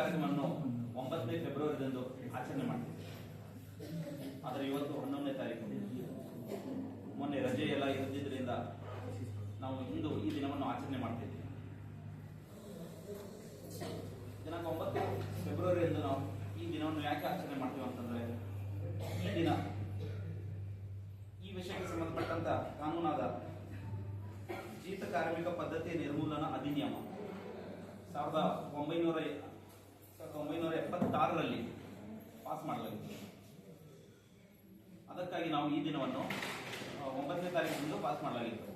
ಕಾರ್ಯಕ್ರಮವನ್ನು ಒಂಬತ್ತನೇ ಫೆಬ್ರವರಿದಂದು ಆಚರಣೆ ಮಾಡ್ತೀವಿ. ಆದರೆ ಇವತ್ತು ಹನ್ನೊಂದನೇ ತಾರೀಕು. ಮೊನ್ನೆ ರಜೆ ಎಲ್ಲ ಇದ್ದಿದ್ದರಿಂದ ನಾವು ಇಂದು ಈ ದಿನವನ್ನು ಆಚರಣೆ ಮಾಡ್ತಿದ್ದೀವಿ ದಿನಾಂಕ ಒಂಬತ್ತು ಫೆಬ್ರವರಿ ಎಂದು ನಾವು ಈ ದಿನವನ್ನು ಯಾಕೆ ಆಚರಣೆ ಮಾಡ್ತೀವಿ ಅಂತಂದ್ರೆ, ಈ ದಿನ ಈ ವಿಷಯಕ್ಕೆ ಸಂಬಂಧಪಟ್ಟಂತ ಕಾನೂನಾದ ಜೀತ ಕಾರ್ಮಿಕ ಪದ್ಧತಿ ನಿರ್ಮೂಲನಾ ಅಧಿನಿಯಮ. ಸಾವಿರದ ಒಂಬೈನೂರ ಸಾವಿರದ ಒಂಬೈನೂರ ಎಪ್ಪತ್ತಾರರಲ್ಲಿ ಪಾಸ್ ಮಾಡಲಾಗಿತ್ತು. ಅದಕ್ಕಾಗಿ ನಾವು ಈ ದಿನವನ್ನು ಒಂಬತ್ತನೇ ತಾರೀಕಿನಿಂದ ಪಾಸ್ ಮಾಡಲಾಗಿತ್ತು.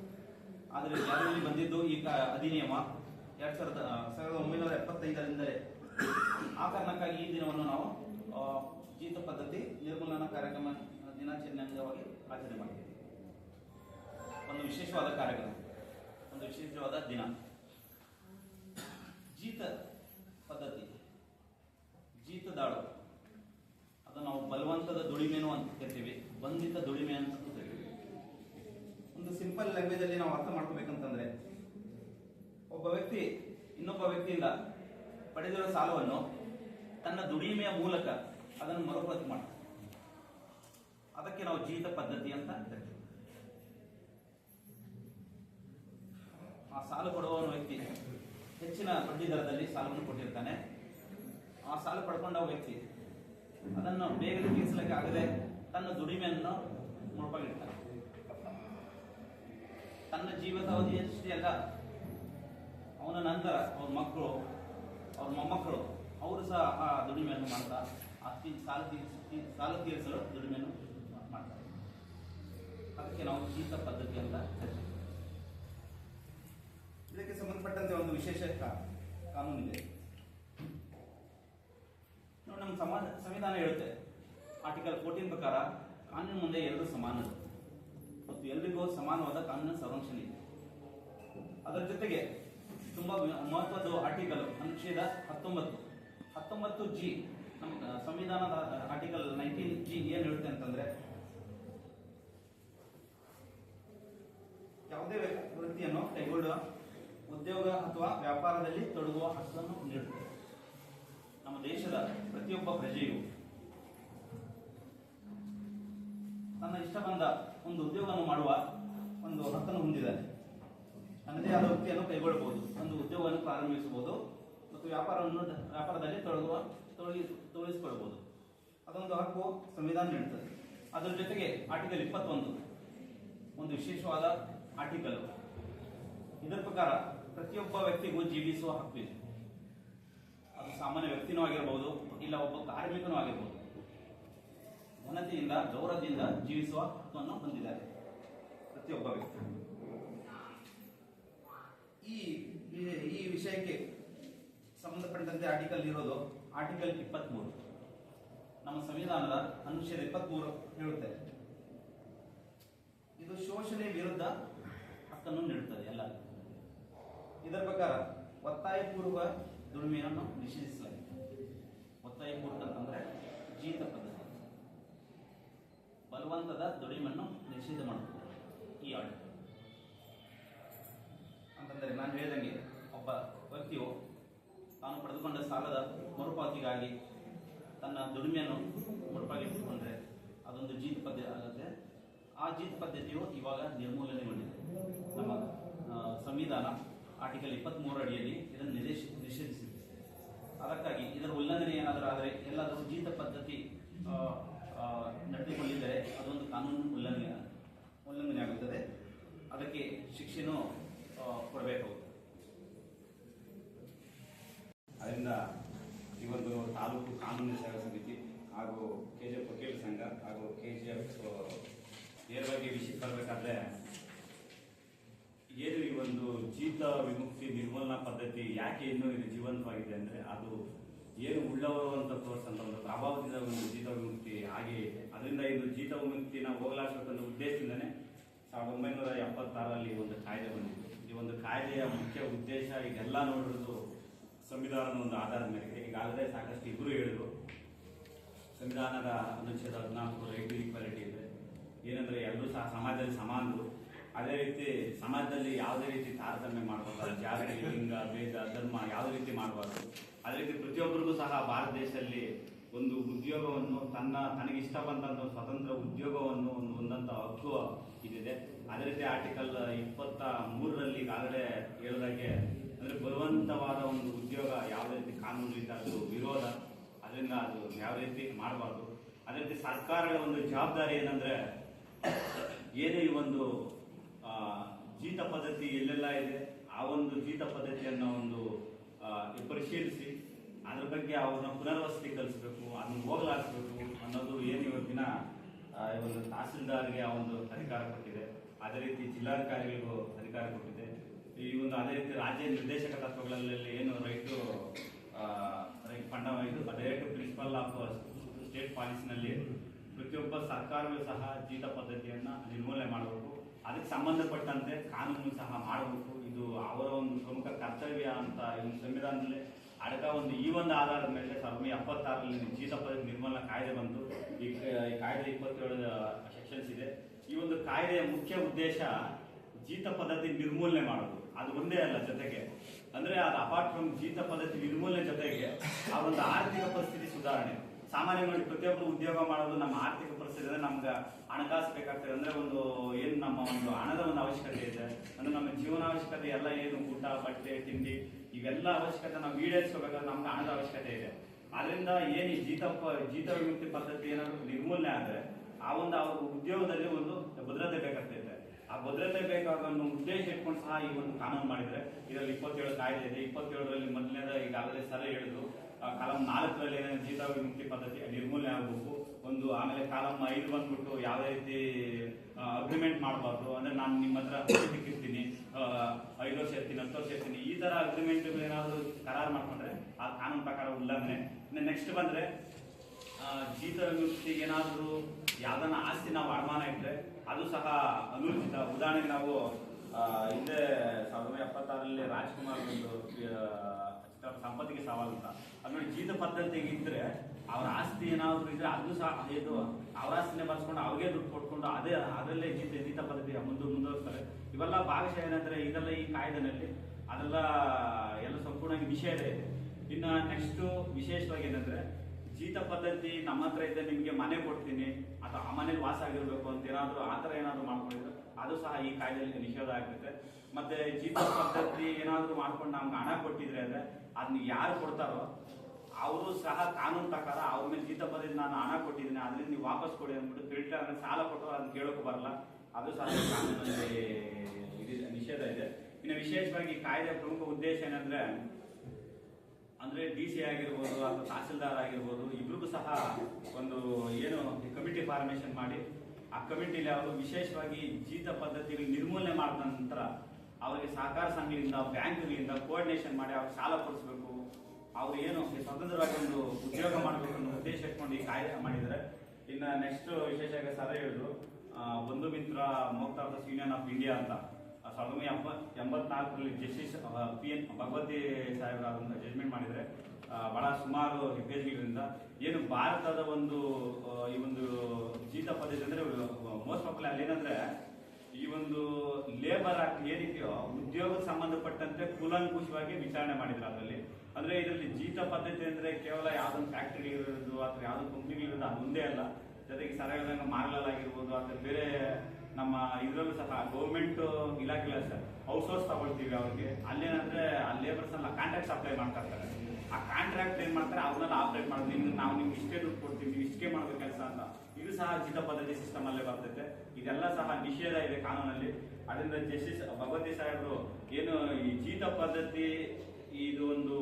ಆದರೆ ಜಾರಿಯಲ್ಲಿ ಬಂದಿದ್ದು ಈ ಕ- ಅಧಿನಿಯಮ ಎರಡು ಸಾವಿರದ ಸಾವಿರದ ಒಂಬೈನೂರ ಎಪ್ಪತ್ತೈದರಿಂದಲೇ. ಆ ಕಾರಣಕ್ಕಾಗಿ ಈ ದಿನವನ್ನು ನಾವು ಜೀತ ಪದ್ಧತಿ ನಿರ್ಮೂಲನಾ ಕಾರ್ಯಕ್ರಮ ದಿನಾಚರಣೆ ಅಂಗವಾಗಿ ಆಚರಣೆ ಮಾಡ್ತೀವಿ ಒಂದು ವಿಶೇಷವಾದ ಕಾರ್ಯಕ್ರಮ, ಒಂದು ವಿಶೇಷವಾದ ದಿನ. ಜೀತ ಪದ್ಧತಿ ಜೀತದಾಳು ಅದು ನಾವು ಬಲವಂತದ ದುಡಿಮೆನು ಅಂತ ಕರಿತೀವಿ, ಬಂಧಿತ ದುಡಿಮೆ ಅಂತ ಕರಿತೀವಿ. ಒಂದು ಸಿಂಪಲ್ ಲ್ಯಾಂಗ್ವೇಜ್ ಅಲ್ಲಿ ನಾವು ಅರ್ಥ ಮಾಡ್ಕೋಬೇಕಂತಂದ್ರೆ, ಒಬ್ಬ ವ್ಯಕ್ತಿ, ಇನ್ನೊಬ್ಬ ವ್ಯಕ್ತಿಯಿಂದ ಪಡೆದಿರೋ ಸಾಲವನ್ನು ತನ್ನ ದುಡಿಮೆಯ ಮೂಲಕ ಅದನ್ನು ಮರುಪಾವತಿ ಮಾಡ್ತಾನೆ. ಅದಕ್ಕೆ ನಾವು ಜೀವಿತ ಪದ್ಧತಿ ಅಂತ ಕರಿತೀವಿ. ಆ ಸಾಲ ಕೊಡುವ ವ್ಯಕ್ತಿ ಹೆಚ್ಚಿನ ಬಡ್ಡಿ ದರದಲ್ಲಿ ಸಾಲವನ್ನು ಕೊಟ್ಟಿರ್ತಾನೆ. ಆ ಸಾಲ ಪಡ್ಕೊಂಡ ವ್ಯಕ್ತಿ ಅದನ್ನು ಬೇಗನೆ ತೀರಿಸಲಿಕ್ಕೆ ಆಗದೆ ತನ್ನ ದುಡಿಮೆಯನ್ನು ಮುಳುಪಾಗಿಡ್ತಾನೆ. ತನ್ನ ಜೀವಿತಾವಧಿಯಷ್ಟೇ ಅಲ್ಲ ಅವನ ನಂತರ ಅವ್ರ ಮಕ್ಕಳು, ಅವ್ರ ಮೊಮ್ಮಕ್ಕಳು, ಅವರು ಸಹ ಆ ದುಡಿಮೆಯನ್ನು ಮಾಡ್ತಾ ಅತಿ ಸಾಲು ತೀರಿಸ ಸಾಲ ತೀರಿಸಲು ದುಡಿಮೆಯನ್ನು ಮಾಡ್ತಾರೆ. ಅದಕ್ಕೆ ನಾವು ಜೀತ ಪದ್ಧತಿ ಅಂತ ಇದಕ್ಕೆ ಸಂಬಂಧಪಟ್ಟಂತೆ ಒಂದು ವಿಶೇಷ ಕಾನೂನಿದೆ. ಸಮಾಜ ಸಂವಿಧಾನ ಹೇಳುತ್ತೆ. ಆರ್ಟಿಕಲ್ ಫೋರ್ಟೀನ್ ಪ್ರಕಾರ ಕಾನೂನು ಮುಂದೆ ಎಲ್ಲರೂ ಸಮಾನ ಮತ್ತು ಎಲ್ರಿಗೂ ಸಮಾನವಾದ ಕಾನೂನಿನ ಸಂರಕ್ಷಣೆ ಇದೆ. ಅದರ ಜೊತೆಗೆ ತುಂಬಾ ಮಹತ್ವದ ಆರ್ಟಿಕಲ್ ಅನುಚ್ಛೇದ ಹತ್ತೊಂಬತ್ತು. ಹತ್ತೊಂಬತ್ತು ಜಿ ನಮ್ಮ ಸಂವಿಧಾನದ ಆರ್ಟಿಕಲ್ ನೈನ್ಟೀನ್ ಜಿ ಏನ್ ಹೇಳುತ್ತೆ ಅಂತಂದ್ರೆ ಯಾವುದೇ ವೃತ್ತಿಯನ್ನು ಕೈಗೊಳ್ಳುವ ಉದ್ಯೋಗ ಅಥವಾ ವ್ಯಾಪಾರದಲ್ಲಿ ತೊಡಗುವ ಹಕ್ಕನ್ನು ದೇಶದ ಪ್ರತಿಯೊಬ್ಬ ಪ್ರಜೆಯು ತನ್ನ ಇಷ್ಟ ಬಂದ ಒಂದು ಉದ್ಯೋಗವನ್ನು ಮಾಡುವ ಒಂದು ಹಕ್ಕನ್ನು ಹೊಂದಿದ್ದಾರೆ. ತನ್ನದೇ ಆದ ವೃತ್ತಿಯನ್ನು ಕೈಗೊಳ್ಳಬಹುದು, ಒಂದು ಉದ್ಯೋಗವನ್ನು ಪ್ರಾರಂಭಿಸಬಹುದು ಮತ್ತು ವ್ಯಾಪಾರವನ್ನು ವ್ಯಾಪಾರದಲ್ಲಿ ತೊಡಗುವ ತೊಡಗಿ ತೊಡಗಿಸಿಕೊಳ್ಳಬಹುದು ಅದೊಂದು ಹಕ್ಕು ಸಂವಿಧಾನ ನೀಡುತ್ತದೆ. ಅದರ ಜೊತೆಗೆ ಆರ್ಟಿಕಲ್ ಇಪ್ಪತ್ತೊಂದು, ಒಂದು ವಿಶೇಷವಾದ ಆರ್ಟಿಕಲ್. ಇದರ ಪ್ರಕಾರ ಪ್ರತಿಯೊಬ್ಬ ವ್ಯಕ್ತಿಗೂ ಜೀವಿಸುವ ಹಕ್ಕು ಇದೆ. ಅದು ಸಾಮಾನ್ಯ ವ್ಯಕ್ತಿನೂ ಆಗಿರಬಹುದು ಇಲ್ಲ, ಒಬ್ಬ ಕಾರ್ಮಿಕನೂ ಆಗಿರ್ಬೋದು. ಘನತೆಯಿಂದ ಗೌರವದಿಂದ ಜೀವಿಸುವ ಹಕ್ಕನ್ನು ಹೊಂದಿದ್ದಾರೆ ಪ್ರತಿಯೊಬ್ಬ ವ್ಯಕ್ತಿ. ಈ ಈ- ವಿಷಯಕ್ಕೆ ಸಂಬಂಧಪಟ್ಟಂತೆ ಆರ್ಟಿಕಲ್ ಇರೋದು ಆರ್ಟಿಕಲ್ ಇಪ್ಪತ್ಮೂರು. ನಮ್ಮ ಸಂವಿಧಾನದ ಅನುಚ್ಛೇದ ಇಪ್ಪತ್ಮೂರು ಹೇಳುತ್ತೆ. ಇದು ಶೋಷಣೆ ವಿರುದ್ಧ ಹಕ್ಕನ್ನು ನೀಡುತ್ತದೆ ಎಲ್ಲ. ಇದರ ಪ್ರಕಾರ ಒತ್ತಾಯಪೂರ್ವ ದುಡಿಮೆಯನ್ನು ನಿಷೇಧಿಸಲಾಗಿದೆ. ಒತ್ತಾಯಪೂರ್ವಕ ಅಂತಂದ್ರೆ ಜೀತ ಪದ್ಧತಿ. ಬಲವಂತದ ದುಡಿಮನ್ನು ನಿಷೇಧ ಮಾಡುತ್ತೆ ಈ ಆಡಳಿತ. ಅಂತಂದರೆ ನಾನು ಹೇಳಿದಂಗೆ ಒಬ್ಬ ವ್ಯಕ್ತಿಯು ತಾನು ಪಡೆದುಕೊಂಡ ಸಾಲದ ಮರುಪಾವತಿಗಾಗಿ ತನ್ನ ದುಡಿಮೆಯನ್ನು ಮರುಪಾಗಿಟ್ಟುಕೊಂಡ್ರೆ ಅದೊಂದು ಜೀತ ಪದ್ಧತಿ ಆಗುತ್ತೆ. ಆ ಜೀತ ಪದ್ಧತಿಯು ಇವಾಗ ನಿರ್ಮೂಲನೆಗೊಂಡಿದೆ ನಮ್ಮ ಸಂವಿಧಾನ ಆರ್ಟಿಕಲ್ ಇಪ್ಪತ್ತ್ಮೂರು ಅಡಿಯಲ್ಲಿ ಇದನ್ನು ನಿಷೇಧ, ನಿಷೇಧಿಸಿದೆ. ಅದಕ್ಕಾಗಿ ಆದರೆ ಎಲ್ಲಾದರೂ ಜೀತ ಪದ್ಧತಿ ನಡೆದುಕೊಂಡಿದ್ದರೆ ಅದೊಂದು ಕಾನೂನು ಉಲ್ಲಂಘನೆ ಉಲ್ಲಂಘನೆ ಆಗುತ್ತದೆ. ಅದಕ್ಕೆ ಶಿಕ್ಷೆನೂ ಕೊಡಬೇಕು ಅದರಿಂದ ಒಂದು ತಾಲೂಕು ಕಾನೂನು ಸೇವಾ ಸಮಿತಿ ಹಾಗೂ ಕೆ ಜಿ ಎಫ್ ವಕೀಲ ಸಂಘ ಹಾಗೂ ಕೆ ಜಿ ಎಫ್ ನೇರವಾಗಿ ವಿಷಯ ಬರಬೇಕಾದ್ರೆ ಏನು ಈ ಒಂದು ಜೀತ ವಿಮುಕ್ತಿ ನಿರ್ಮೂಲನಾ ಪದ್ಧತಿ ಯಾಕೆ ಇನ್ನೂ ಇದು ಜೀವಂತವಾಗಿದೆ ಅಂದರೆ ಅದು ಏನು ಉಳ್ಳವರು ಅಂತ ತೋರಿಸಂತ ಒಂದು ಪ್ರಭಾವದಿಂದ ಒಂದು ಜೀತ ವಿಮುಕ್ತಿ ಹಾಗೆ ಇದೆ. ಅದರಿಂದ ಇದು ಜೀತ ವಿಮುಕ್ತಿನ ಹೋಗಲಾಡಿಸಬೇಕಂತ ಉದ್ದೇಶದಿಂದನೇ ಸಾವಿರದ ಒಂಬೈನೂರ ಎಪ್ಪತ್ತಾರರಲ್ಲಿ ಒಂದು ಕಾಯ್ದೆ ಬಂದಿತ್ತು ಈ ಒಂದು ಕಾಯ್ದೆಯ ಮುಖ್ಯ ಉದ್ದೇಶ ಈಗೆಲ್ಲ ನೋಡಿರೋದು ಸಂವಿಧಾನದ ಒಂದು ಆಧಾರದ ಮೇರೆಗೆ. ಈಗಾಗಲೇ ಸಾಕಷ್ಟು ಇಬ್ಬರು ಹೇಳಿದ್ರು. ಸಂವಿಧಾನದ ಅನುಚ್ಛೇದ ಹದಿನಾಲ್ಕು ರೈಟ್ ಈಕ್ವಾಲಿಟಿ ಇದೆ. ಏನಂದ್ರೆ ಎಲ್ಲರೂ ಸಹ ಸಮಾಜದಲ್ಲಿ ಸಮಾನರು. ಅದೇ ರೀತಿ ಸಮಾಜದಲ್ಲಿ ಯಾವುದೇ ರೀತಿ ತಾರತಮ್ಯ ಮಾಡಬಾರ್ದು ಜಾತಿ, ಲಿಂಗ, ಭೇದ, ಧರ್ಮ ಯಾವುದೇ ರೀತಿ ಮಾಡಬಾರ್ದು ಅದೇ ರೀತಿ ಪ್ರತಿಯೊಬ್ಬರಿಗೂ ಸಹ ಭಾರತ ದೇಶದಲ್ಲಿ ಒಂದು ಉದ್ಯೋಗವನ್ನು, ತನ್ನ ತನಗೆ ಇಷ್ಟ ಬಂದಂತ ಸ್ವತಂತ್ರ ಉದ್ಯೋಗವನ್ನು ಒಂದು ಹೊಂದಂಥ ಹಕ್ಕು ಇದಿದೆ. ಅದೇ ರೀತಿ ಆರ್ಟಿಕಲ್ ಇಪ್ಪತ್ತ ಮೂರರಲ್ಲಿ ಈಗಾಗಲೇ ಹೇಳಿದಾಗೆ, ಅಂದ್ರೆ ಬಲವಂತವಾದ ಒಂದು ಉದ್ಯೋಗ ಯಾವುದೇ ರೀತಿ ಕಾನೂನಿಂದ ಅದು ವಿರೋಧ, ಅದರಿಂದ ಅದು ಯಾವ ರೀತಿ ಮಾಡಬಾರ್ದು. ಅದೇ ರೀತಿ ಸರ್ಕಾರಗಳ ಒಂದು ಜವಾಬ್ದಾರಿ ಏನಂದ್ರೆ, ಏನೇ ಈ ಒಂದು ಜೀತ ಪದ್ಧತಿ ಎಲ್ಲೆಲ್ಲ ಇದೆ, ಆ ಒಂದು ಜೀತ ಪದ್ಧತಿಯನ್ನು ಒಂದು ಪರಿಶೀಲಿಸಿ. ಅದ್ರ ಬಗ್ಗೆ ಅವ್ರನ್ನ ಪುನರ್ವಸತಿ ಕಲಿಸ್ಬೇಕು, ಅದನ್ನ ಹೋಗಲಾಡಿಸ್ಬೇಕು ಅನ್ನೋದು ಏನು ಇವತ್ತಿನ ಒಂದು ತಹಸೀಲ್ದಾರ್ಗೆ ಆ ಒಂದು ಅಧಿಕಾರ ಕೊಟ್ಟಿದೆ. ಅದೇ ರೀತಿ ಜಿಲ್ಲಾಧಿಕಾರಿಗಳಿಗೂ ಅಧಿಕಾರ ಕೊಟ್ಟಿದೆ. ಈ ಒಂದು ಅದೇ ರೀತಿ ರಾಜ್ಯ ನಿರ್ದೇಶಕ ತತ್ವಗಳಲ್ಲಿ ಏನು ರೈಟು ರೈಟ್ ಫಂಡ ಇದು. ಡೈರೆಕ್ಟ್ ಪ್ರಿನ್ಸಿಪಲ್ ಆಫ್ ಸ್ಟೇಟ್ ಪಾಲಿಸಿನಲ್ಲಿ ಪ್ರತಿಯೊಬ್ಬ ಸರ್ಕಾರಗಳು ಸಹ ಜೀತ ಪದ್ಧತಿಯನ್ನು ನಿರ್ಮೂಲನೆ ಮಾಡಬೇಕು. ಅದಕ್ಕೆ ಸಂಬಂಧಪಟ್ಟಂತೆ ಕಾನೂನು ಸಹ ಮಾಡಬೇಕು. ಇದು ಅವರ ಒಂದು ಪ್ರಮುಖ ಕರ್ತವ್ಯ ಅಂತ ಈ ಸಂವಿಧಾನದಲ್ಲಿ. ಅಡಕ ಒಂದು ಈ ಒಂದು ಆಧಾರದ ಮೇಲೆ ಸಾವಿರದ ಎಪ್ಪತ್ತಾರರಲ್ಲಿ ಜೀತ ಪದ್ಧತಿ ನಿರ್ಮಲ ಕಾಯ್ದೆ ಬಂತು. ಈ ಕಾಯ್ದೆ ಇಪ್ಪತ್ತೇಳು ಸೆಕ್ಷನ್ಸ್ ಇದೆ. ಈ ಒಂದು ಕಾಯ್ದೆಯ ಮುಖ್ಯ ಉದ್ದೇಶ ಜೀತ ಪದ್ಧತಿ ನಿರ್ಮೂಲನೆ ಮಾಡೋದು ಅದು ಒಂದೇ ಅಲ್ಲ ಜೊತೆಗೆ. ಅಂದ್ರೆ ಅದು ಅಪಾರ್ಟ್ ಫ್ರಮ್ ಜೀತ ಪದ್ಧತಿ ನಿರ್ಮೂಲನೆ ಜೊತೆಗೆ ಆ ಒಂದು ಆರ್ಥಿಕ ಪರಿಸ್ಥಿತಿ ಸುಧಾರಣೆ. ಸಾಮಾನ್ಯವಾಗಿ ಪ್ರತಿಯೊಬ್ಬರು ಉದ್ಯೋಗ ಮಾಡೋದು ನಮ್ಮ ಆರ್ಥಿಕ ಪರಿಸ್ಥಿತಿ ನಮ್ಗೆ ಹಣಕಾಸು ಬೇಕಾಗ್ತದೆ ಅಂದ್ರೆ ಒಂದು ಏನು ನಮ್ಮ ಒಂದು ಹಣದ ಒಂದು ಅವಶ್ಯಕತೆ ಇದೆ. ಅಂದ್ರೆ ನಮ್ಮ ಜೀವನ ಅವಶ್ಯಕತೆ ಎಲ್ಲ ಏನು? ಊಟ, ಬಟ್ಟೆ, ತಿಂಡಿ, ಇವೆಲ್ಲ ಅವಶ್ಯಕತೆ ನಾವು ಈಡೇರಿಸ್ಕೋಬೇಕಾದ್ರೆ ನಮ್ಗೆ ಹಣದ ಅವಶ್ಯಕತೆ ಇದೆ. ಅದರಿಂದ ಏನು ಈ ಜೀತ ಜೀತ ವಿಮುಕ್ತಿ ಪದ್ಧತಿ ಏನಾದ್ರು ನಿರ್ಮೂಲನೆ ಆದರೆ ಆ ಒಂದು ಅವ್ರ ಉದ್ಯೋಗದಲ್ಲಿ ಒಂದು ಭದ್ರತೆ ಬೇಕಾಗ್ತೈತೆ ಆ ಭದ್ರತೆ ಬೇಕಾದ ಒಂದು ಉದ್ದೇಶ ಇಟ್ಕೊಂಡು ಸಹ ಈ ಒಂದು ಕಾನೂನು ಮಾಡಿದ್ರೆ. ಇದರಲ್ಲಿ ಇಪ್ಪತ್ತೇಳು ಕಾಯ್ದೆ ಇದೆ. ಇಪ್ಪತ್ತೇಳರಲ್ಲಿ ಮೊದಲನೇದ ಈಗಾಗಲೇ ಸರ ಹೇಳಿದ್ರು. ಕಾಲಂ ನಾಲ್ಕರಲ್ಲಿ ಏನೇನು ಜೀತ ವಿಮುಕ್ತಿ ಪದ್ಧತಿ ನಿರ್ಮೂಲನೆ ಆಗಬೇಕು. ಒಂದು ಆಮೇಲೆ ಕಾಲಂ ಐದು ಬಂದ್ಬಿಟ್ಟು ಯಾವುದೇ ರೀತಿ ಅಗ್ರಿಮೆಂಟ್ ಮಾಡಬಾರ್ದು, ಅಂದ್ರೆ ನಾನು ನಿಮ್ಮ ಹತ್ರ ಸಿಕ್ಕಿರ್ತೀನಿ ಐದು ವರ್ಷ ಇರ್ತೀನಿ, ಹತ್ತು ವರ್ಷ ಇರ್ತೀನಿ, ಈ ತರ ಅಗ್ರಿಮೆಂಟ್ ಏನಾದ್ರು ಕರಾರು ಮಾಡ್ಕೊಂಡ್ರೆ ಆ ಕಾನೂನು ಪ್ರಕಾರ ಉಲ್ಲಂಘನೆ. ನೆಕ್ಸ್ಟ್ ಬಂದ್ರೆ ಜೀತ ವಿಮುಕ್ತಿಗೆ ಏನಾದರೂ ಯಾವ್ದನ್ನ ಆಸ್ತಿ ನಾವು ಅಡಮಾನ ಇಟ್ರೆ ಅದು ಸಹ ಅನುಚಿತ. ಉದಾಹರಣೆಗೆ ನಾವು ಹಿಂದೆ ಸಾವಿರದ ಒಂಬೈನೂರ ಎಪ್ಪತ್ತಾರರಲ್ಲಿ ರಾಜ್ಕುಮಾರ್ ಒಂದು ಸಂಪತ್ತಿಗೆ ಸವಾಲು ಅಂತ ಅದು ನೋಡಿ ಜೀತ ಪದ್ಧತಿಗೆ ಇದ್ರೆ ಅವ್ರ ಆಸ್ತಿ ಏನಾದ್ರು ಇದ್ರೆ ಅದು ಸಹ ಇದು ಅವ್ರ ಆಸ್ತಿನೇ ಬರ್ಸ್ಕೊಂಡು ಅವ್ರಿಗೆ ದುಡ್ಡು ಕೊಟ್ಕೊಂಡು ಅದೇ, ಅದರಲ್ಲೇ ಜೀತ ಜೀತ ಪದ್ಧತಿ ಮುಂದೆ ಮುಂದುವರಿಸ್ತಾರೆ. ಇವೆಲ್ಲ ಭಾಗಶಃ ಏನಂದ್ರೆ ಇದೆಲ್ಲ ಈ ಕಾಯ್ದೆನಲ್ಲಿ ಅದೆಲ್ಲ ಎಲ್ಲ ಸಂಪೂರ್ಣವಾಗಿ ನಿಷೇಧ ಇದೆ. ಇನ್ನು ನೆಕ್ಸ್ಟ್ ವಿಶೇಷವಾಗಿ ಏನಂದ್ರೆ ಜೀತ ಪದ್ಧತಿ ನಮ್ಮ ಹತ್ರ ಇದ್ದರೆ ನಿಮಗೆ ಮನೆ ಕೊಡ್ತೀನಿ ಅಥವಾ ಆ ಮನೇಲಿ ವಾಸ ಆಗಿರ್ಬೇಕು ಅಂತ ಏನಾದರೂ ಆ ಥರ ಏನಾದರೂ ಮಾಡ್ಕೊಂಡಿದ್ರೆ ಅದು ಸಹ ಈ ಕಾಯ್ದೆಯಲ್ಲಿ ನಿಷೇಧ ಆಗುತ್ತೆ ಮತ್ತೆ ಜೀತ ಪದ್ಧತಿ ಏನಾದರೂ ಮಾಡ್ಕೊಂಡು ನಮ್ಗೆ ಹಣ ಕೊಟ್ಟಿದ್ರೆ ಅಂದ್ರೆ ಅದನ್ನ ಯಾರು ಕೊಡ್ತಾರೋ, ಅವರು ಸಹ ಕಾನೂನು ಪ್ರಕಾರ ಅವ್ರ ಮೇಲೆ ಜೀತ ಪದ್ಧತಿ ನಾನು ಹಣ ಕೊಟ್ಟಿದ್ದೀನಿ, ಅದರಿಂದ ನೀವು ವಾಪಸ್ ಕೊಡಿ ಅಂದ್ಬಿಟ್ಟು ಕ್ರೆಡಿಟ್ ಅಂದ್ರೆ ಸಾಲ ಕೊಟ್ಟರು ಅದನ್ನ ಕೇಳೋಕೆ ಬರಲ್ಲ. ಅದು ಸಹ ಕಾನೂನಲ್ಲಿ ಇದಿದೆ ನಿಷೇಧ ಇದೆ. ಇನ್ನು ವಿಶೇಷವಾಗಿ ಕಾಯ್ದೆ ಪ್ರಮುಖ ಉದ್ದೇಶ ಏನಂದ್ರೆ, ಅಂದ್ರೆ ಡಿ ಸಿ ಆಗಿರ್ಬೋದು ಅಥವಾ ತಹಸೀಲ್ದಾರ್ ಆಗಿರ್ಬೋದು, ಇಬ್ರಿಗೂ ಸಹ ಒಂದು ಏನು ಕಮಿಟಿ ಫಾರ್ಮೇಶನ್ ಮಾಡಿ, ಆ ಕಮಿಟಿಲಿ ಅವರು ವಿಶೇಷವಾಗಿ ಜೀತ ಪದ್ಧತಿಗಳು ನಿರ್ಮೂಲನೆ ಮಾಡಿದ ನಂತರ ಅವರಿಗೆ ಸಹಕಾರ ಸಂಘಗಳಿಂದ ಬ್ಯಾಂಕ್ಗಳಿಂದ ಕೋಆರ್ಡಿನೇಷನ್ ಮಾಡಿ ಅವ್ರಿಗೆ ಸಾಲ ಕೊಡಿಸ್ಬೇಕು. ಅವ್ರು ಏನು ಸ್ವತಂತ್ರವಾಗಿ ಒಂದು ಉದ್ಯೋಗ ಮಾಡಬೇಕು ಅನ್ನೋ ಉದ್ದೇಶ ಇಟ್ಕೊಂಡು ಈ ಕಾಯ್ದೆ ಮಾಡಿದ್ದಾರೆ. ಇನ್ನು ನೆಕ್ಸ್ಟ್ ವಿಶೇಷವಾಗಿ ಸರ್ ಹೇಳಿದ್ರು Bandhu Mitra Moktar Union of India ಅಂತ. ಸಾವಿರದ ಒಂಬೈನೂರ ಎಂಬ ಎಂಬತ್ನಾಲ್ಕರಲ್ಲಿ ಜಸ್ಟಿಸ್ ಪಿ ಎನ್ ಭಗವತಿ ಸಾಹೇಬ್ರ ಆದಂಥ ಜಜ್ಮೆಂಟ್ ಮಾಡಿದರೆ ಬಹಳ ಸುಮಾರು ಹೆಗ್ಗೇಜ್ಗಳಿಂದ ಏನು ಭಾರತದ ಒಂದು ಈ ಒಂದು ಜೀತ ಪದ್ಧತಿ ಅಂದರೆ ಮೋಸ್ಟ್ ಆಫ್ ಅಲ್ಲಿ ಏನಂದ್ರೆ ಈ ಒಂದು ಲೇಬರ್ ಆಕ್ಟ್ ಏನಿದೆಯೋ, ಉದ್ಯೋಗಕ್ಕೆ ಸಂಬಂಧಪಟ್ಟಂತೆ ಕೂಲಂಕುಷವಾಗಿ ವಿಚಾರಣೆ ಮಾಡಿದ್ರು ಅದರಲ್ಲಿ. ಅಂದ್ರೆ ಇದರಲ್ಲಿ ಜೀತ ಪದ್ಧತಿ ಅಂದ್ರೆ ಕೇವಲ ಯಾವ್ದೊಂದು ಫ್ಯಾಕ್ಟರಿ ಇರೋದು ಅಥವಾ ಯಾವ್ದೊಂದು ಕಂಪ್ನಿಗಳಿರೋದು ಅದು ಒಂದೇ ಅಲ್ಲ. ಜೊತೆಗೆ ಸರ ಮಾರ್ಲಲ್ಲಾಗಿರ್ಬೋದು ಮಾರ್ಲಲ್ ಆಗಿರ್ಬೋದು ಅಥವಾ ಬೇರೆ ನಮ್ಮ ಇದರಲ್ಲೂ ಸಹ ಗೌರ್ಮೆಂಟ್ ಇಲಾಖೆ ಸರ್ ಔಟ್ಸೋರ್ಸ್ ತಗೊಳ್ತೀವಿ ಅವ್ರಿಗೆ. ಅಲ್ಲೇನಂದ್ರೆ ಆ ಲೇಬರ್ಸ್ ಎಲ್ಲ ಕಾಂಟ್ರಾಕ್ಟ್ಸ್ ಅಪ್ಲೈ ಮಾಡ್ತಾ ಇರ್ತಾರೆ. ಆ ಕಾಂಟ್ರಾಕ್ಟ್ ಏನ್ ಮಾಡ್ತಾರೆ, ಅವ್ರನ್ನೆಲ್ಲ ಆಪರೇಟ್ ಮಾಡೋದು ನಿಮ್ಗೆ ನಾವು ನಿಮ್ಗೆ ಇಷ್ಟೇ ದುಡ್ಡು ಕೊಡ್ತೀವಿ, ಇಷ್ಟೇ ಮಾಡ್ಬೇಕು ಕೆಲಸ ಅಂತ. ಇದು ಸಹ ಜಿತ ಪದ್ಧತಿ ಸಿಸ್ಟಮ್ ಅಲ್ಲೇ ಬರ್ತೈತೆ. ಇದೆಲ್ಲ ಸಹ ನಿಷೇಧ ಇದೆ ಕಾನೂನಲ್ಲಿ. ಅದರಿಂದ ಜಸ್ಟಿಸ್ ಭಗವತಿ ಸಾಹೇಬರು ಏನು ಈ ಜೀತ ಪದ್ಧತಿ ಇದು ಒಂದು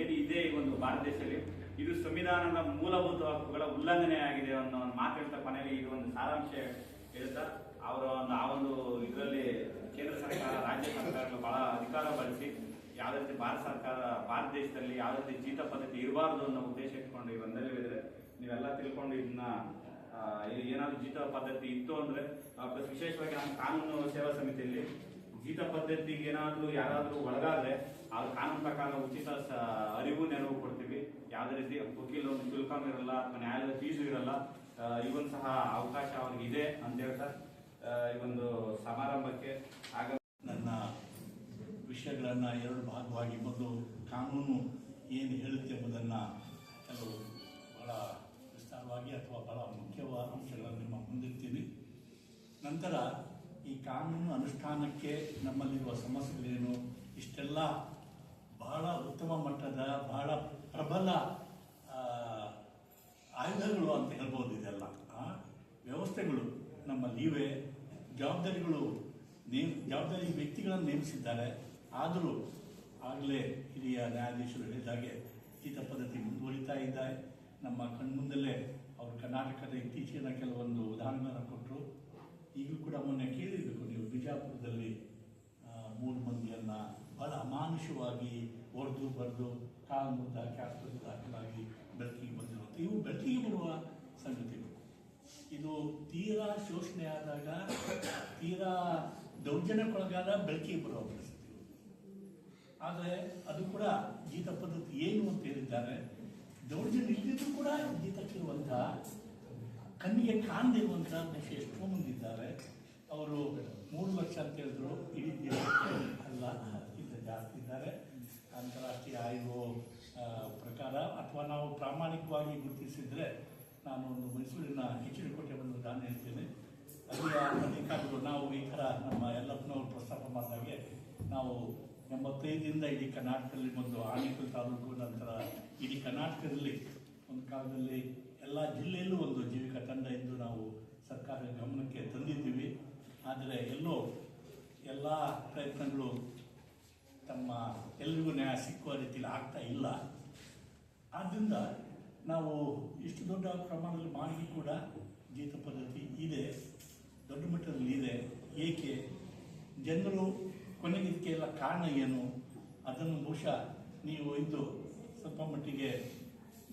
ಏನು ಇದೆ ಈ ಒಂದು ಭಾರತ ದೇಶದಲ್ಲಿ, ಇದು ಸಂವಿಧಾನದ ಮೂಲಭೂತ ಹಕ್ಕುಗಳ ಉಲ್ಲಂಘನೆ ಆಗಿದೆ ಅನ್ನೋ ಒಂದು ಮಾತಾಡ್ತಾ ಕೊನೆಯಲ್ಲಿ ಇದು ಒಂದು ಸಾರಾಂಶ ಹೇಳ್ತಾ, ಅವರ ಒಂದು ಆ ಒಂದು ಇದರಲ್ಲಿ ಕೇಂದ್ರ ಸರ್ಕಾರ, ರಾಜ್ಯ ಸರ್ಕಾರಗಳು ಬಹಳ ಅಧಿಕಾರ ಬಳಸಿ ಯಾವ ರೀತಿ ಭಾರತ ಸರ್ಕಾರ, ಭಾರತ ದೇಶದಲ್ಲಿ ಯಾವ ರೀತಿ ಜೀತ ಪದ್ಧತಿ ಇರಬಾರ್ದು ಅನ್ನೋ ಉದ್ದೇಶ ಇಟ್ಕೊಂಡು ಒಂದಲ್ಲಿ ಇದ್ರೆ ನೀವೆಲ್ಲ ತಿಳ್ಕೊಂಡು ಇದನ್ನ ಏನಾದ್ರು ಜೀತ ಪದ್ಧತಿ ಇತ್ತು ಅಂದ್ರೆ ವಿಶೇಷವಾಗಿ ನಮ್ಮ ಕಾನೂನು ಸೇವಾ ಸಮಿತಿಯಲ್ಲಿ ಜೀತ ಪದ್ಧತಿಗೆ ಏನಾದ್ರು ಯಾರಾದ್ರೂ ಒಳಗಾದ್ರೆ ಆ ಕಾನೂನು ಪ್ರಕಾರ ಉಚಿತ ಅರಿವು ನೆರವು ಕೊಡ್ತೀವಿ. ಯಾವುದೇ ರೀತಿ ವಕೀಲ ಒಂದು ಇರಲ್ಲ ಅಥವಾ ನ್ಯಾಯಾಲಯದ ಫೀಸು ಇರಲ್ಲ ಇವನ್ ಸಹ ಅವಕಾಶ ಅವ್ರಿಗೆ ಇದೆ ಅಂತ ಹೇಳ್ತಾ ಈ ಒಂದು ಸಮಾರಂಭಕ್ಕೆ ಆಗ ನನ್ನ ವಿಷಯಗಳನ್ನು ಎರಡು ಭಾಗವಾಗಿ ಮೊದಲು ಕಾನೂನು ಏನು ಹೇಳುತ್ತೆ ಎಂಬುದನ್ನು ಕೆಲವು ಬಹಳ ವಿಸ್ತಾರವಾಗಿ ಅಥವಾ ಬಹಳ ಮುಖ್ಯವಾದ ಅಂಶಗಳನ್ನು ನಿಮ್ಮ ಮುಂದಿರ್ತೀನಿ ನಂತರ ಈ ಕಾನೂನು ಅನುಷ್ಠಾನಕ್ಕೆ ನಮ್ಮಲ್ಲಿರುವ ಸಮಸ್ಯೆಗಳೇನು? ಇಷ್ಟೆಲ್ಲ ಬಹಳ ಉತ್ತಮ ಮಟ್ಟದ, ಬಹಳ ಪ್ರಬಲ ಆಯುಧಗಳು ಅಂತ ಹೇಳ್ಬೋದು ಇದೆಲ್ಲ. ವ್ಯವಸ್ಥೆಗಳು ನಮ್ಮಲ್ಲಿವೆ. ಜವಾಬ್ದಾರಿಗಳು ನೇಮ್, ಜವಾಬ್ದಾರಿ ವ್ಯಕ್ತಿಗಳನ್ನು ನೇಮಿಸಿದ್ದಾರೆ. ಆದರೂ ಆಗಲೇ ಹಿರಿಯ ನ್ಯಾಯಾಧೀಶರು ಹೇಳಿದಾಗೆ ಈತ ಪದ್ಧತಿ ಮುಂದುವರಿತಾ ಇದ್ದಾರೆ ನಮ್ಮ ಕಣ್ಮುಂದಲ್ಲೇ ಅವರು ಕರ್ನಾಟಕದ ಇತ್ತೀಚಿನ ಕೆಲವೊಂದು ಉದಾಹರಣೆಗಳನ್ನು ಕೊಟ್ಟರು. ಈಗಲೂ ಕೂಡ ಮೊನ್ನೆ ಕೇಳಿರಬೇಕು, ನೀವು ಬಿಜಾಪುರದಲ್ಲಿ ಮೂರು ಮಂದಿಯನ್ನು ಬಹಳ ಅಮಾನುಷವಾಗಿ ಹೊಡೆದು ಬರೆದು ಕಾಲು ಮುದ್ದ ಆಸ್ಪತ್ರೆ ದಾಖಲಾಗಿ ಬೆಳಕಿಗೆ ಬಂದಿರುತ್ತೆ ಇವು ಬೆಳಕಿಗೆ ಬರುವ ಸಂಗತಿಗಳು. ಇದು ತೀರಾ ಶೋಷಣೆ ಆದಾಗ ತೀರಾ ದೌರ್ಜನ್ಯಕ್ಕೊಳಗಾದ ಬೆಳಕಿಗೆ ಬರುವ ಪರಿಸ್ಥಿತಿ ಆದರೆ ಅದು ಕೂಡ ಗೀತ ಪದ್ಧತಿ ಏನು ಅಂತ ಹೇಳಿದ್ದಾರೆ. ದೌರ್ಜನ್ಯ ಇಲ್ಲದಿದ್ರು ಕೂಡ ಗೀತಕ್ಕಿರುವಂತಹ ಕಣ್ಣಿಗೆ ಕಾಣದಿರುವಂಥ ಬಹುಶಃ ಎಷ್ಟೋ ಮಂದಿ ಇದ್ದಾರೆ. ಅವರು ಮೂರು ಲಕ್ಷ ಅಂತ ಹೇಳಿದ್ರು, ಇಡೀ ಅಲ್ಲ ಇಂಥ ಜಾಸ್ತಿ ಇದ್ದಾರೆ. ಅಂತಾರಾಷ್ಟ್ರೀಯ ಆಯೋಗ ಪ್ರಕಾರ ಅಥವಾ ನಾವು ಪ್ರಾಮಾಣಿಕವಾಗಿ ಗುರುತಿಸಿದರೆ ನಾನು ಒಂದು ಮೈಸೂರಿನ ಕೋಟೆ ಬಂದು ನಾನು ಹೇಳ್ತೇನೆ. ಅಲ್ಲಿಯ ಅಧಿಕಾರಿಗಳು, ನಾವು ಈ ಥರ ನಮ್ಮ ಎಲ್ಲಪ್ಪನವರು ಪ್ರಸ್ತಾಪ ಮಾಡಿದಾಗೆ ನಾವು ಎಂಬತ್ತೈದರಿಂದ ಇಡೀ ಕರ್ನಾಟಕದಲ್ಲಿ ಒಂದು ಆನೇಕಲ್ ತಾಲೂಕು, ನಂತರ ಇಡೀ ಕರ್ನಾಟಕದಲ್ಲಿ ಒಂದು ಕಾಲದಲ್ಲಿ ಎಲ್ಲ ಜಿಲ್ಲೆಯಲ್ಲೂ ಒಂದು ಜೀವಿಕ ತಂಡ ಎಂದು ನಾವು ಸರ್ಕಾರದ ಗಮನಕ್ಕೆ ತಂದಿದ್ದೀವಿ. ಆದರೆ ಎಲ್ಲೋ ಎಲ್ಲ ಪ್ರಯತ್ನಗಳು ತಮ್ಮ ಎಲ್ರಿಗೂ ನ್ಯಾಯ ಸಿಕ್ಕುವ ರೀತಿಯಲ್ಲಿ ಆಗ್ತಾ ಇಲ್ಲ. ಆದ್ದರಿಂದ ನಾವು ಇಷ್ಟು ದೊಡ್ಡ ಪ್ರಮಾಣದಲ್ಲಿ ಮಾಡಿ ಕೂಡ ಜೀತ ಪದ್ಧತಿ ಇದೆ, ದೊಡ್ಡ ಮಟ್ಟದಲ್ಲಿ ಇದೆ. ಏಕೆ? ಜನರು ಕೊನೆಗೆ ಇದಕ್ಕೆಲ್ಲ ಕಾರಣ ಏನು? ಅದನ್ನು ಬಹುಶಃ ನೀವು ಇದು ಸ್ವಲ್ಪ ಮಟ್ಟಿಗೆ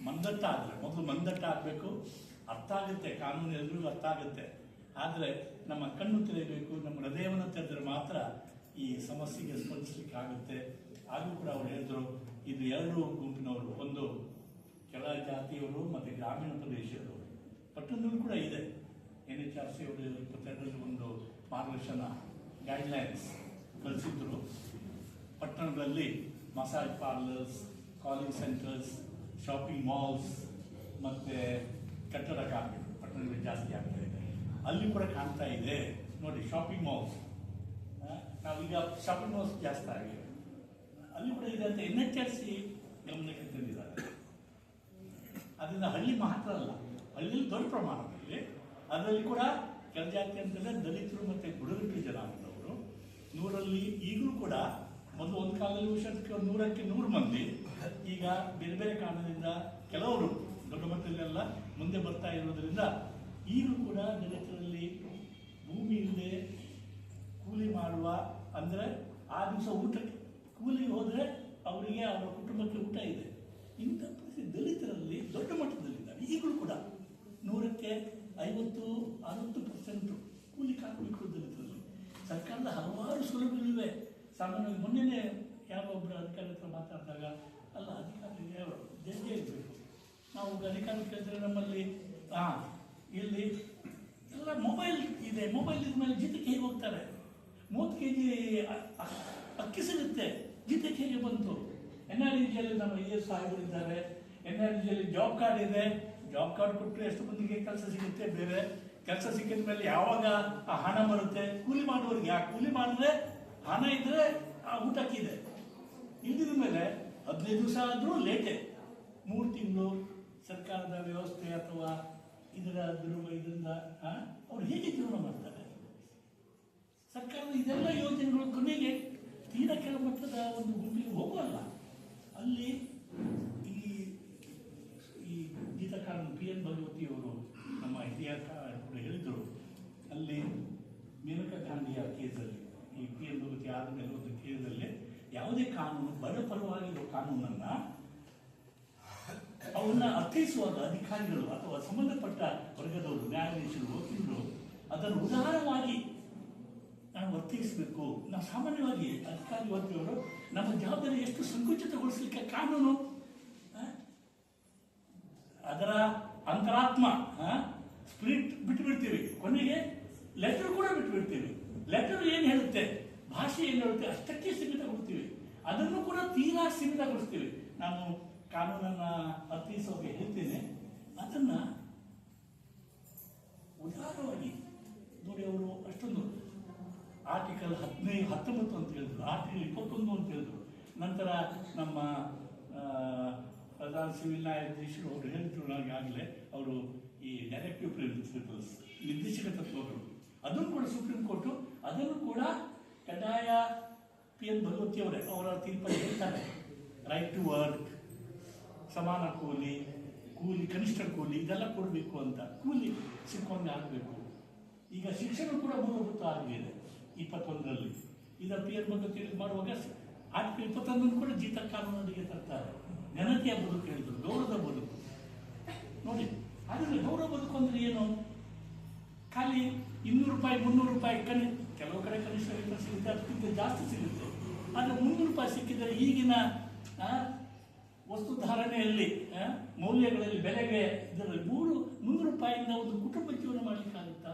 ಮಂದಟ್ಟ ಆದರೆ ಮೊದಲು ಮಂದಟ್ಟ ಆಗಬೇಕು, ಅರ್ಥ ಆಗುತ್ತೆ, ಕಾನೂನು ಎಲ್ರಿಗೂ ಅರ್ಥ ಆಗುತ್ತೆ. ಆದರೆ ನಮ್ಮ ಕಣ್ಣು ತೆರೆಯಬೇಕು, ನಮ್ಮ ಹೃದಯವನ್ನು ತೆರೆದ್ರೆ ಮಾತ್ರ ಈ ಸಮಸ್ಯೆಗೆ ಸ್ಪಂದಿಸಲಿಕ್ಕೆ ಆಗುತ್ತೆ ಆಗಲೂ ಕೂಡ ಅವರು ಹೇಳಿದ್ರು, ಇದು ಎರಡು ಗುಂಪಿನವರು, ಒಂದು ಕೆಳ ಜಾತಿಯವರು, ಮತ್ತು ಗ್ರಾಮೀಣ ಪ್ರದೇಶದವರು. ಪಟ್ಟಣದಲ್ಲೂ ಕೂಡ ಇದೆ. ಎನ್ ಎಚ್ ಆರ್ ಸಿ ಅವರು ಇಪ್ಪತ್ತೆರಡರಲ್ಲಿ ಒಂದು ಮಾರ್ಗದರ್ಶನ ಗೈಡ್ಲೈನ್ಸ್ ಕಳಿಸಿದ್ರು. ಪಟ್ಟಣದಲ್ಲಿ massage parlours calling centres shopping malls ಮತ್ತು ಕಟ್ಟಡ ಕಾರ್ಮಿಕರು ಪಟ್ಟಣದಲ್ಲಿ ಜಾಸ್ತಿ ಆಗ್ತಾ ಇದೆ. ಅಲ್ಲಿ ಕೂಡ ಕಾಣ್ತಾ ಇದೆ. ನೋಡಿ ಶಾಪಿಂಗ್ ಮಾಲ್ಸ್ ನಾವೀಗ ಶಾಪಿಂಗ್ ಮಾಲ್ಸ್ ಜಾಸ್ತಿ ಆಗಿದೆ. ಅಲ್ಲಿ ಕೂಡ ಇದೆ ಅಂತ ಎನ್ ಎಚ್ ಆರ್ ಸಿ ಗಮನಕ್ಕೆ ತಂದಿದ್ದಾರೆ. ಅದರಿಂದ ಹಳ್ಳಿ ಮಾತ್ರ ಅಲ್ಲ, ಹಳ್ಳಿಯಲ್ಲಿ ದೊಡ್ಡ ಪ್ರಮಾಣದಲ್ಲಿ, ಅದರಲ್ಲಿ ಕೂಡ ಕೆಳಜಾತಿ ಅಂತಂದ್ರೆ ದಲಿತರು ಮತ್ತೆ ಜನ ಜನಾಂಗದವರು ನೂರಲ್ಲಿ ಈಗಲೂ ಕೂಡ ಮೊದಲು ಒಂದು ಕಾಲದಲ್ಲಿ ವರ್ಷಕ್ಕೆ ನೂರಕ್ಕೆ ನೂರು ಮಂದಿ. ಈಗ ಬೇರೆ ಬೇರೆ ಕಾರಣದಿಂದ ಕೆಲವರು ದೊಡ್ಡ ಮಟ್ಟದಲ್ಲೆಲ್ಲ ಮುಂದೆ ಬರ್ತಾ ಇರೋದ್ರಿಂದ ಈಗಲೂ ಕೂಡ ದಲಿತರಲ್ಲಿ ಭೂಮಿ ಇಲ್ಲದೆ ಕೂಲಿ ಮಾಡುವ, ಅಂದರೆ ಆ ದಿವಸ ಊಟಕ್ಕೆ ಕೂಲಿ ಹೋದರೆ ಅವರಿಗೆ ಅವರ ಕುಟುಂಬಕ್ಕೆ ಊಟ ಇದೆ. ಇಂಥ ಪರಿಸ್ಥಿತಿ ದಲಿತರಲ್ಲಿ ದೊಡ್ಡ ಮಟ್ಟದಲ್ಲಿದ್ದಾರೆ. ಈಗಲೂ ಕೂಡ ನೂರಕ್ಕೆ ಐವತ್ತು, ಅರವತ್ತು ಪರ್ಸೆಂಟು ಕೂಲಿ ಕಾರ್ಮಿಕರು ದಲಿತರಲ್ಲಿ. ಸರ್ಕಾರದ ಹಲವಾರು ಸುಲಭಗಳಿವೆ. ಸಾಮಾನ್ಯವಾಗಿ ಮೊನ್ನೆನೇ ಯಾವೊಬ್ಬರು ಅಧಿಕಾರಿ ಹತ್ರ ಮಾತಾಡಿದಾಗ, ಅಲ್ಲ, ಅಧಿಕಾರಿ ಜಡ್ಜೆ ಇರಬೇಕು. ನಾವು ಅಧಿಕಾರಿ ಕೇಳಿದ್ರೆ ನಮ್ಮಲ್ಲಿ ಹಾಂ ಇಲ್ಲಿ ಎಲ್ಲ ಮೊಬೈಲ್ ಇದೆ. ಮೊಬೈಲ್ ಇದ್ಮೇಲೆ ಜೀತಕ್ಕೆ ಹೇಗೆ ಹೋಗ್ತಾರೆ? ಮೂವತ್ತು ಕೆ ಜಿ ಅಕ್ಕಿ ಸಿಗುತ್ತೆ. ಜೀತಕ್ಕೆ ಹೇಗೆ ಬಂತು? ಎನ್ ಆರ್ ಜಿಯಲ್ಲಿ ನಮ್ಮ ಇ ಎಸ್ ಸಾಹೇಬರಿದ್ದಾರೆ ಎನ್ ಆರ್ ಜಿಯಲ್ಲಿ ಜಾಬ್ ಕಾರ್ಡ್ ಇದೆ. ಜಾಬ್ ಕಾರ್ಡ್ ಕೊಟ್ಟರೆ ಎಷ್ಟು ಮಂದಿಗೆ ಕೆಲಸ ಸಿಗುತ್ತೆ ಬೇರೆ? ಕೆಲಸ ಸಿಕ್ಕಿದ ಮೇಲೆ ಯಾವಾಗ ಆ ಹಣ ಬರುತ್ತೆ? ಕೂಲಿ ಮಾಡುವವರಿಗೆ ಆ ಕೂಲಿ ಮಾಡಿದ್ರೆ ಹಣ ಇದ್ರೆ ಆ ಊಟಕ್ಕಿದೆ ಇಲ್ದಿದ ಮೇಲೆ ಹದಿನೈದು ದಿವಸ ಆದರೂ ಲೇಟೆ. ಮೂರು ತಿಂಗಳು ಸರ್ಕಾರದ ವ್ಯವಸ್ಥೆ ಅಥವಾ ಇದರ ದುರ್ವ ಇದರಿಂದ ಅವ್ರು ಹೇಗೆ ಜೀವನ ಮಾಡ್ತಾರೆ? ಸರ್ಕಾರದ ಇದೆಲ್ಲ ಯೋಜನೆಗಳು ಕೊನೆಗೆ ತೀರಾ ಕೆಳಮಟ್ಟದ ಒಂದು ಗುಂಪಿಗೆ ಹೋಗುವಲ್ಲ ಅಲ್ಲಿ ಈ ಈ ಗೀತಕಾರರು ಪಿ ಎನ್ ಭಗವತಿ ಅವರು ನಮ್ಮ ಇತಿಹಾಸ ಅಲ್ಲಿ ಮೇನಕಾ ಗಾಂಧಿಯ ಕೇಸಲ್ಲಿ, ಈ ಪಿ ಎಂ ಭಗವತಿ ಆದಮೇಲೆ ಒಂದು ಕೇಸಲ್ಲಿ ಯಾವುದೇ ಕಾನೂನು ಬಡ ಪರವಾಗಿರೋ ಕಾನೂನನ್ನ ಅವನ್ನ ಅರ್ಥೈಸುವಾಗ ಅಧಿಕಾರಿಗಳು ಅಥವಾ ಸಂಬಂಧಪಟ್ಟ ವರ್ಗದವರು, ನ್ಯಾಯಾಧೀಶರು, ವಕೀಲರು ಅದನ್ನು ಉದಾರವಾಗಿ ನಾವು ವರ್ತಿಸಬೇಕು ನಾವು ಸಾಮಾನ್ಯವಾಗಿ ಅಧಿಕಾರಿ ವರ್ಗದವರು, ನಮ್ಮ ಜವಾಬ್ದಾರಿ ಎಷ್ಟು ಸಂಕುಚಿತಗೊಳಿಸಲಿಕ್ಕೆ ಕಾನೂನು? ಅದರ ಅಂತರಾತ್ಮ ಸ್ಪಿರಿಟ್ ಬಿಟ್ಟು ಬಿಡ್ತೀವಿ ಕೊನೆಗೆ ಲೆಟರ್ ಕೂಡ ಬಿಟ್ಬಿಡ್ತೀವಿ ಲೆಟರ್ ಏನು ಹೇಳುತ್ತೆ? ಭಾಷೆ ಏನು ಹೇಳುತ್ತೆ? ಅಷ್ಟಕ್ಕೆ ಸೀಮಿತಗೊಳ್ತೀವಿ ಅದನ್ನು ಕೂಡ ತೀರಾ ಸೀಮಿತಗೊಳಿಸ್ತೀವಿ ನಾನು ಕಾನೂನನ್ನು ಅರ್ಥಿಸೋಕೆ ಹೇಳ್ತೇನೆ. ಅದನ್ನು ಉದಾರವಾಗಿ ನೋಡಿ ಅವರು ಅಷ್ಟೊಂದು ಆರ್ಟಿಕಲ್ ಹದಿನೈದು ಹತ್ತೊಂಬತ್ತು ಅಂತ ಹೇಳಿದ್ರು. ಆರ್ಟಿಕಲ್ ಇಪ್ಪತ್ತೊಂದು ಅಂತ ಹೇಳಿದ್ರು. ನಂತರ ನಮ್ಮ ಪ್ರಧಾನ ಸಿವಿಲ್ ನ್ಯಾಯಾಧೀಶರು ಅವರು ಹೇಳಿದ್ರು ನನಗೆ ಆಗಲೇ. ಅವರು ಈ ಡೈರೆಕ್ಟಿವ್ ಪ್ರಿನ್ಸಿಪಲ್ಸ್ ನಿರ್ದೇಶಕ ತತ್ವಗಳು. ಅದನ್ನು ಕೂಡ ಸುಪ್ರೀಂ ಕೋರ್ಟು, ಅದನ್ನು ಕೂಡ ಕಡ್ಡಾಯ ಪಿ ಎನ್ ಭಗವತಿ ಅವರೇ ಅವರ ತೀರ್ಪಲ್ಲಿ ಹೇಳ್ತಾರೆ. ರೈಟ್ ಟು ವರ್ಕ್ ಸಮಾನ ಕೂಲಿ ಕೂಲಿ, ಕನಿಷ್ಠ ಕೂಲಿ, ಇದೆಲ್ಲ ಕೊಡಬೇಕು ಅಂತ. ಕೂಲಿ ಸಿಕ್ಕಂಗೆ ಆಗಬೇಕು. ಈಗ ಶಿಕ್ಷಣ ಕೂಡ ಮೂಲಭೂತ ಆಗಿದೆ ಇಪ್ಪತ್ತೊಂದರಲ್ಲಿ. ಇದರ ಪಿ ಎನ್ ಭಗವತಿ ಮಾಡುವಾಗ ಆರ್ಟಿಕಲ್ ಇಪ್ಪತ್ತೊಂದನ್ನು ಕೂಡ ಜೀತ ಕಾನೂನಿಗೆ ತರ್ತಾರೆ. ಘನತೆಯ ಬದುಕು ಹೇಳಿದ್ರು, ಗೌರವದ ಬದುಕು. ನೋಡಿ ಆದರೆ ಗೌರವ ಬದುಕು ಅಂದರೆ ಏನು? ಖಾಲಿ ಇನ್ನೂರು ರೂಪಾಯಿ, ಮುನ್ನೂರು ರೂಪಾಯಿ ಕನಿ ಕೆಲವು ಕಡೆ ಕನಿಷ್ಠ ವೇತನ ಸಿಗುತ್ತೆ ಅದಕ್ಕಿಂತ ಜಾಸ್ತಿ ಸಿಗುತ್ತೆ. ಆದರೆ ಮುನ್ನೂರು ರೂಪಾಯಿ ಸಿಕ್ಕಿದರೆ ಈಗಿನ ವಸ್ತು ಧಾರಣೆಯಲ್ಲಿ ಮೌಲ್ಯಗಳಲ್ಲಿ ಬೆಲೆಗೆ ಇದರಲ್ಲಿ ಮೂರು, ಮುನ್ನೂರು ರೂಪಾಯಿಯಿಂದ ಒಂದು ಕುಟುಂಬ ಜೀವನ ಮಾಡಲಿಕ್ಕಾಗುತ್ತಾ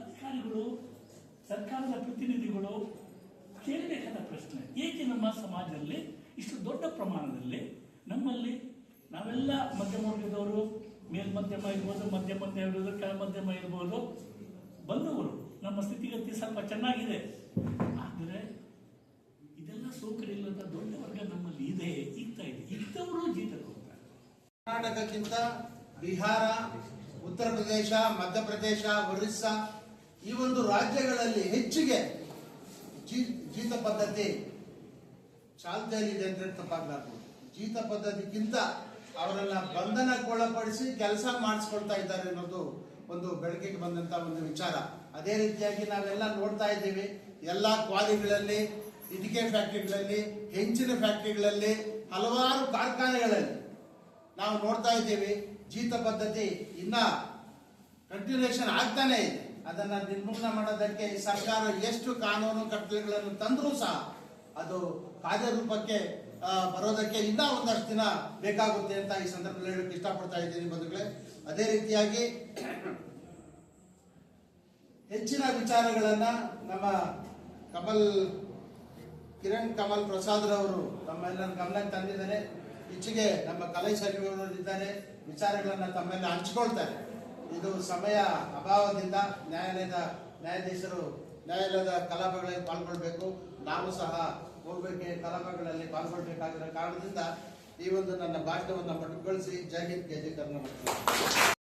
ಅಧಿಕಾರಿಗಳು, ಸರ್ಕಾರದ ಪ್ರತಿನಿಧಿಗಳು ಕೇಳಬೇಕಾದ ಪ್ರಶ್ನೆ, ಏಕೆ ನಮ್ಮ ಸಮಾಜದಲ್ಲಿ ಇಷ್ಟು ದೊಡ್ಡ ಪ್ರಮಾಣದಲ್ಲಿ ನಮ್ಮಲ್ಲಿ ನಾವೆಲ್ಲ ಮಧ್ಯಮ ವರ್ಗದವರು ಮೇಲ್ಮಧ್ಯಮ ಇರ್ಬೋದು ಮಧ್ಯ ಮಧ್ಯಮ ಇರ್ಬೋದು ಕೆಳ ಮಧ್ಯಮ ಇರ್ಬೋದು, ಬಂದವರು ನಮ್ಮ ಸ್ಥಿತಿಗತಿ ಸ್ವಲ್ಪ ಚೆನ್ನಾಗಿದೆ. ಆದರೆ ಇದೆಲ್ಲ ಸೌಕರ್ಯ ದೊಡ್ಡ ವರ್ಗ ನಮ್ಮಲ್ಲಿ ಇದೆ ಇರ್ತಾ ಇದೆ. ಇಂಥವರು ಜೀತ ಕರ್ನಾಟಕಕ್ಕಿಂತ ಬಿಹಾರ, ಉತ್ತರ ಪ್ರದೇಶ, ಮಧ್ಯಪ್ರದೇಶ, ಒರಿಸ್ಸಾ ಈ ಒಂದು ರಾಜ್ಯಗಳಲ್ಲಿ ಹೆಚ್ಚಿಗೆ ಜೀತ ಪದ್ಧತಿ ಚಾಲ್ತಿಯಲ್ಲಿದೆ ಅಂತ ತಪ್ಪಾಗ್ಲಾರ್ದು. ಜೀತ ಪದ್ಧತಿಗಿಂತ ಅವರನ್ನ ಬಂಧನಕ್ಕೊಳಪಡಿಸಿ ಕೆಲಸ ಮಾಡಿಸ್ಕೊಳ್ತಾ ಇದ್ದಾರೆ ಅನ್ನೋದು ಒಂದು ಬೆಳಕಿಗೆ ಬಂದಂತ ಒಂದು ವಿಚಾರ. ಅದೇ ರೀತಿಯಾಗಿ ನಾವೆಲ್ಲ ನೋಡ್ತಾ ಇದ್ದೀವಿ. ಎಲ್ಲಾ ಕ್ವಾರಿಗಳಲ್ಲಿ, ಇಟಿಕೆ ಫ್ಯಾಕ್ಟ್ರಿಗಳಲ್ಲಿ, ಹೆಂಚಿನ ಫ್ಯಾಕ್ಟ್ರಿಗಳಲ್ಲಿ, ಹಲವಾರು ಕಾರ್ಖಾನೆಗಳಲ್ಲಿ ನಾವು ನೋಡ್ತಾ ಇದ್ದೀವಿ. ಜೀತ ಪದ್ಧತಿ ಇನ್ನ ಕಂಟಿನ್ಯೂಷನ್ ಆಗ್ತಾನೆ ಇದೆ. ಅದನ್ನ ನಿರ್ಮೂಲನ ಮಾಡೋದಕ್ಕೆ ಸರ್ಕಾರ ಎಷ್ಟು ಕಾನೂನು ಕಟ್ಟಳೆಗಳನ್ನು ತಂದರೂ ಸಹ ಅದು ಕಾರ್ಯರೂಪಕ್ಕೆ ಬರೋದಕ್ಕೆ ಇನ್ನೂ ಒಂದಷ್ಟು ದಿನ ಬೇಕಾಗುತ್ತೆ ಅಂತ ಈ ಸಂದರ್ಭದಲ್ಲಿ ಹೇಳಕ್ಕೆ ಇಷ್ಟಪಡ್ತಾ ಇದ್ದೀನಿ ಬಂಧುಗಳೇ. ಅದೇ ರೀತಿಯಾಗಿ ಹೆಚ್ಚಿನ ವಿಚಾರಗಳನ್ನ ನಮ್ಮ ಕಮಲ್, ಕಿರಣ್ ಕಮಲ್ ಪ್ರಸಾದ್ ರವರು ತಮ್ಮೆಲ್ಲರ ಗಮನಕ್ಕೆ ತಂದಿದ್ದಾರೆ. ಇಚ್ಛೆಗೆ ನಮ್ಮ ಕಲೈ ಸಚಿವರು ಇದ್ದಾರೆ. ವಿಚಾರಗಳನ್ನ ತಮ್ಮೆಲ್ಲ ಹಂಚಿಕೊಳ್ತಾರೆ. ಇದು ಸಮಯ ಅಭಾವದಿಂದ ನ್ಯಾಯಾಲಯದ ನ್ಯಾಯಾಧೀಶರು ನ್ಯಾಯಾಲಯದ ಕಲಾಪಗಳಲ್ಲಿ ಪಾಲ್ಗೊಳ್ಬೇಕು. ನಾವು ಸಹ ಹೋಗ್ಬೇಕೆ ಕಲಾಪಗಳಲ್ಲಿ ಪಾಲ್ಗೊಳ್ಬೇಕಾಗಿರೋ ಕಾರಣದಿಂದ ಈ ಒಂದು ನನ್ನ ಭಾಷಣವನ್ನು ಪಟ್ಟುಕೊಳಿಸಿ ಜೈ ಹಿಂದ್ ಜೈ ಕರ್ನಾಟಕ.